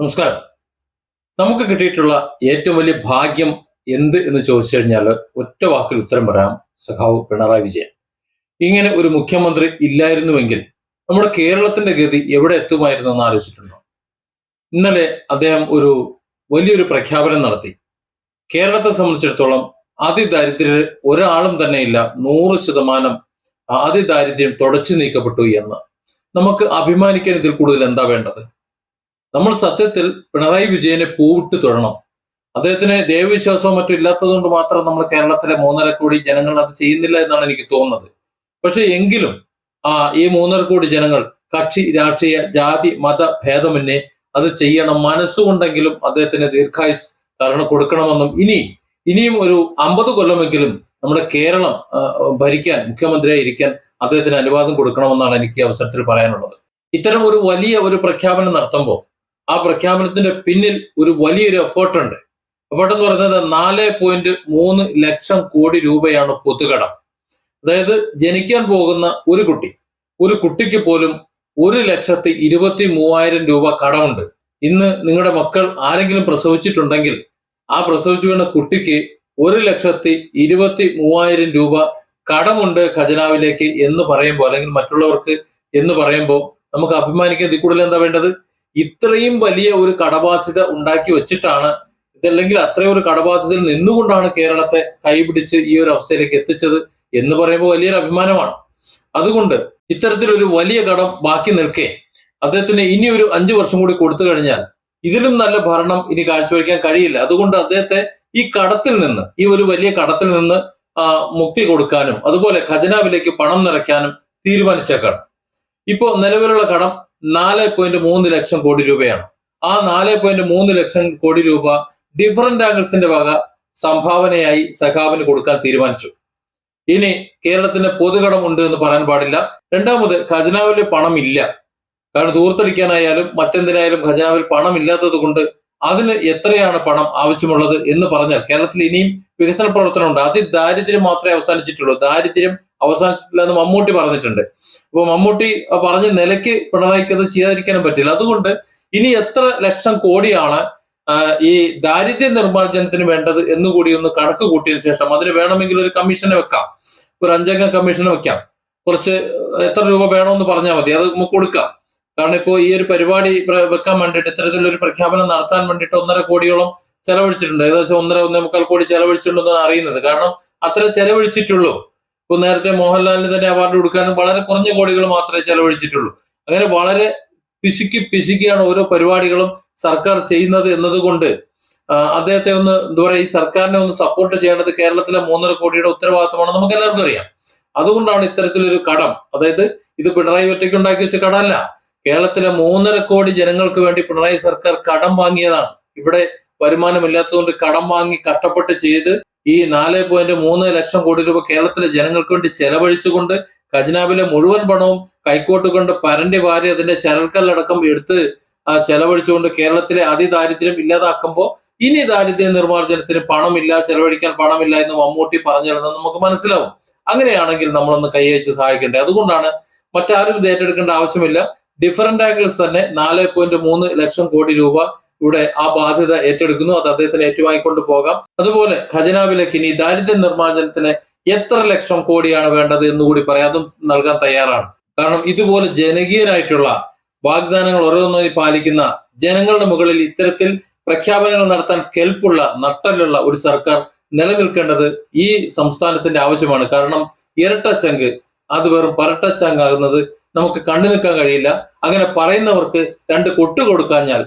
നമസ്കാരം. നമുക്ക് കിട്ടിയിട്ടുള്ള ഏറ്റവും വലിയ ഭാഗ്യം എന്ത് എന്ന് ചോദിച്ചു കഴിഞ്ഞാൽ ഒറ്റ വാക്കിൽ ഉത്തരം പറയാം. സഖാവ് പിണറായി വിജയൻ. ഇങ്ങനെ ഒരു മുഖ്യമന്ത്രി ഇല്ലായിരുന്നുവെങ്കിൽ നമ്മുടെ കേരളത്തിന്റെ ഗതി എവിടെ എത്തുമായിരുന്നു എന്ന് ആലോചിച്ചിട്ടുണ്ടോ? ഇന്നലെ അദ്ദേഹം ഒരു വലിയൊരു പ്രഖ്യാപനം നടത്തി. കേരളത്തെ സംബന്ധിച്ചിടത്തോളം അതിദാരിദ്ര്യർ ഒരാളും തന്നെ ഇല്ല നൂറ് ശതമാനം അതിദാരിദ്ര്യം തുടച്ചു നീക്കപ്പെട്ടു എന്ന്. നമുക്ക് അഭിമാനിക്കാൻ ഇതിൽ കൂടുതൽ എന്താ വേണ്ടത്? നമ്മൾ സത്യത്തിൽ പിണറായി വിജയനെ പൂവിട്ട് തൊഴണം. അദ്ദേഹത്തിന് ദൈവവിശ്വാസവും മറ്റും ഇല്ലാത്തതുകൊണ്ട് മാത്രം നമ്മൾ കേരളത്തിലെ മൂന്നര കോടി ജനങ്ങൾ അത് ചെയ്യുന്നില്ല എന്നാണ് എനിക്ക് തോന്നുന്നത്. പക്ഷെ എങ്കിലും ആ ഈ മൂന്നര കോടി ജനങ്ങൾ കക്ഷി രാഷ്ട്രീയ ജാതി മത ഭേദമന്യേ അത് ചെയ്യണം. മനസ്സുകൊണ്ടെങ്കിലും അദ്ദേഹത്തിന് ദീർഘായുസ് കാരണം കൊടുക്കണമെന്നും ഇനി ഇനിയും ഒരു അമ്പത് കൊല്ലമെങ്കിലും നമ്മുടെ കേരളം ഭരിക്കാൻ മുഖ്യമന്ത്രിയായി ഇരിക്കാൻ അദ്ദേഹത്തിന് അനുവാദം കൊടുക്കണമെന്നാണ് എനിക്ക് അവസരത്തിൽ പറയാനുള്ളത്. ഇത്തരം ഒരു വലിയ ഒരു പ്രഖ്യാപനം നടത്തുമ്പോൾ ആ പ്രഖ്യാപനത്തിന്റെ പിന്നിൽ ഒരു വലിയൊരു എഫേർട്ട് ഉണ്ട്. എഫേർട്ട് എന്ന് പറയുന്നത് നാല് പോയിന്റ് മൂന്ന് ലക്ഷം കോടി രൂപയാണ് പൊതുകടം. അതായത് ജനിക്കാൻ പോകുന്ന ഒരു കുട്ടി ഒരു കുട്ടിക്ക് പോലും ഒരു ലക്ഷത്തി ഇരുപത്തി മൂവായിരം രൂപ കടമുണ്ട്. ഇന്ന് നിങ്ങളുടെ മക്കൾ ആരെങ്കിലും പ്രസവിച്ചിട്ടുണ്ടെങ്കിൽ ആ പ്രസവിച്ചു വീണ കുട്ടിക്ക് ഒരു ലക്ഷത്തി ഇരുപത്തി മൂവായിരം രൂപ കടമുണ്ട് ഖജനാവിലേക്ക് എന്ന് പറയുമ്പോൾ അല്ലെങ്കിൽ മറ്റുള്ളവർക്ക് എന്ന് പറയുമ്പോൾ നമുക്ക് അഭിമാനിക്കാൻ ഇതിൽ കൂടുതൽ എന്താ വേണ്ടത്? ഇത്രയും വലിയ ഒരു കടബാധ്യത ഉണ്ടാക്കി വെച്ചിട്ടാണ് ഇതല്ലെങ്കിൽ അത്രയും ഒരു കടബാധ്യതയിൽ നിന്നുകൊണ്ടാണ് കേരളത്തെ കൈപിടിച്ച് ഈ ഒരു അവസ്ഥയിലേക്ക് എത്തിച്ചത് എന്ന് പറയുമ്പോൾ വലിയൊരു അഭിമാനമാണ്. അതുകൊണ്ട് ഇത്തരത്തിലൊരു വലിയ കടം ബാക്കി നിൽക്കേ. അദ്ദേഹത്തിന് ഇനി ഒരു അഞ്ചു വർഷം കൂടി കൊടുത്തു കഴിഞ്ഞാൽ ഇതിലും നല്ല ഭരണം ഇനി കാഴ്ചവെക്കാൻ കഴിയില്ല. അതുകൊണ്ട് അദ്ദേഹത്തെ ഈ കടത്തിൽ നിന്ന് ഈ ഒരു വലിയ കടത്തിൽ നിന്ന് മുക്തി കൊടുക്കാനും അതുപോലെ ഖജനാവിലേക്ക് പണം നിറയ്ക്കാനും തീരുമാനിച്ചേക്കാണ്. ഇപ്പോ നിലവിലുള്ള കടം നാല് പോയിന്റ് മൂന്ന് ലക്ഷം കോടി രൂപയാണ്. ആ നാല് പോയിന്റ് മൂന്ന് ലക്ഷം കോടി രൂപ ഡിഫറന്റ് ആംഗിൾസിന്റെ വക സംഭാവനയായി സഖാവിന് കൊടുക്കാൻ തീരുമാനിച്ചു. ഇനി കേരളത്തിന് പൊതുകടം ഉണ്ട് എന്ന് പറയാൻ പാടില്ല. രണ്ടാമത് പണം ഇല്ല കാരണം തൂർത്തടിക്കാനായാലും മറ്റെന്തിനായാലും ഖജനാവിൽ പണം ഇല്ലാത്തത് കൊണ്ട് അതിന് എത്രയാണ് പണം ആവശ്യമുള്ളത് എന്ന് പറഞ്ഞാൽ കേരളത്തിൽ ഇനിയും വികസന പ്രവർത്തനമുണ്ട്. അതിദാരിദ്ര്യം മാത്രമേ അവസാനിച്ചിട്ടുള്ളൂ. ദാരിദ്ര്യം അവസാനിച്ചിട്ടില്ല എന്ന് മമ്മൂട്ടി പറഞ്ഞിട്ടുണ്ട്. അപ്പൊ മമ്മൂട്ടി പറഞ്ഞ നിലയ്ക്ക് പിണറായിക്ക് അത് ചെയ്യാതിരിക്കാനും പറ്റില്ല. അതുകൊണ്ട് ഇനി എത്ര ലക്ഷം കോടിയാണ് ഈ ദാരിദ്ര്യ നിർമ്മാർജനത്തിന് വേണ്ടത് എന്നുകൂടി ഒന്ന് കണക്ക് കൂട്ടിയതിനു ശേഷം അതിന് വേണമെങ്കിൽ ഒരു കമ്മീഷനെ വെക്കാം. ഒരു അഞ്ചംഗ കമ്മീഷനെ വെക്കാം. കുറച്ച് എത്ര രൂപ വേണമെന്ന് പറഞ്ഞാൽ മതി. അത് നമുക്ക് കൊടുക്കാം. കാരണം ഇപ്പോൾ ഈ ഒരു പരിപാടി പ്ര- വെക്കാൻ വേണ്ടിയിട്ട് ഇത്തരത്തിലൊരു പ്രഖ്യാപനം നടത്താൻ വേണ്ടിയിട്ട് ഒന്നര കോടിയോളം ചെലവഴിച്ചിട്ടുണ്ട്. ഏകദേശം ഒന്നര ഒന്നേ മുക്കാൽ കോടി ചെലവഴിച്ചിട്ടുണ്ടെന്നാണ് അറിയുന്നത്. കാരണം അത്ര ചെലവഴിച്ചിട്ടുള്ളൂ. ഇപ്പൊ നേരത്തെ മോഹൻലാലിന് തന്നെ അവാർഡ് കൊടുക്കാനും വളരെ കുറഞ്ഞ കോടികൾ മാത്രമേ ചെലവഴിച്ചിട്ടുള്ളൂ. അങ്ങനെ വളരെ പിശുക്കി പിശുക്കിയാണ് ഓരോ പരിപാടികളും സർക്കാർ ചെയ്യുന്നത് എന്നതുകൊണ്ട് അദ്ദേഹത്തെ ഒന്ന് എന്താ പറയുക ഈ സർക്കാരിനെ ഒന്ന് സപ്പോർട്ട് ചെയ്യേണ്ടത് കേരളത്തിലെ മൂന്നര കോടിയുടെ ഉത്തരവാദിത്തമാണ് നമുക്ക് എല്ലാവർക്കും അറിയാം. അതുകൊണ്ടാണ് ഇത്തരത്തിലൊരു കടം. അതായത് ഇത് പിണറായി ഒറ്റയ്ക്ക് ഉണ്ടാക്കി വെച്ച കടമല്ല. കേരളത്തിലെ മൂന്നര കോടി ജനങ്ങൾക്ക് വേണ്ടി പിണറായി സർക്കാർ കടം വാങ്ങിയതാണ്. ഇവിടെ വരുമാനമില്ലാത്തതുകൊണ്ട് കടം വാങ്ങി കഷ്ടപ്പെട്ട് ചെയ്ത് ഈ നാല് പോയിന്റ് മൂന്ന് ലക്ഷം കോടി രൂപ കേരളത്തിലെ ജനങ്ങൾക്ക് വേണ്ടി ചെലവഴിച്ചുകൊണ്ട് ഖജനാവിലെ മുഴുവൻ പണവും കൈക്കോട്ട് കൊണ്ട് പരണ്ടി വാരി അതിന്റെ ചരൽക്കല്ലടക്കം എടുത്ത് ചെലവഴിച്ചുകൊണ്ട് കേരളത്തിലെ അതിദാരിദ്ര്യം ഇല്ലാതാക്കുമ്പോൾ ഇനി ദാരിദ്ര്യ നിർമ്മാർജനത്തിന് പണമില്ല ചെലവഴിക്കാൻ പണമില്ല എന്ന് മമ്മൂട്ടി പറഞ്ഞിരുന്നത് നമുക്ക് മനസ്സിലാവും. അങ്ങനെയാണെങ്കിൽ നമ്മളൊന്ന് കൈയച്ച് സഹായിക്കണ്ടേ? അതുകൊണ്ടാണ് മറ്റാരും ഇത് ഏറ്റെടുക്കേണ്ട ആവശ്യമില്ല. ഡിഫറെന്റ് ആംഗിൾസ് തന്നെ നാല് പോയിന്റ് മൂന്ന് ലക്ഷം കോടി രൂപ ഇവിടെ ആ ബാധ്യത ഏറ്റെടുക്കുന്നു. അത് അദ്ദേഹത്തിന് ഏറ്റുവാങ്ങിക്കൊണ്ട് പോകാം. അതുപോലെ ഖജനാവിലേക്ക് ഇനി ദാരിദ്ര്യ നിർമ്മാർജനത്തിന് എത്ര ലക്ഷം കോടിയാണ് വേണ്ടത് എന്നുകൂടി പറയാം. അതും നൽകാൻ തയ്യാറാണ്. കാരണം ഇതുപോലെ ജനകീയനായിട്ടുള്ള വാഗ്ദാനങ്ങൾ ഓരോന്നായി പാലിക്കുന്ന ജനങ്ങളുടെ മുകളിൽ ഇത്തരത്തിൽ പ്രഖ്യാപനങ്ങൾ നടത്താൻ കെൽപ്പുള്ള നട്ടലുള്ള ഒരു സർക്കാർ നിലനിൽക്കേണ്ടത് ഈ സംസ്ഥാനത്തിന്റെ ആവശ്യമാണ്. കാരണം ഇരട്ടച്ചങ്ക് അത് വെറും പരട്ടച്ചങ്കാകുന്നത് നമുക്ക് കണ്ടു നിൽക്കാൻ കഴിയില്ല. അങ്ങനെ പറയുന്നവർക്ക് രണ്ട് കൊട്ടു കൊടുക്കാഞ്ഞാൽ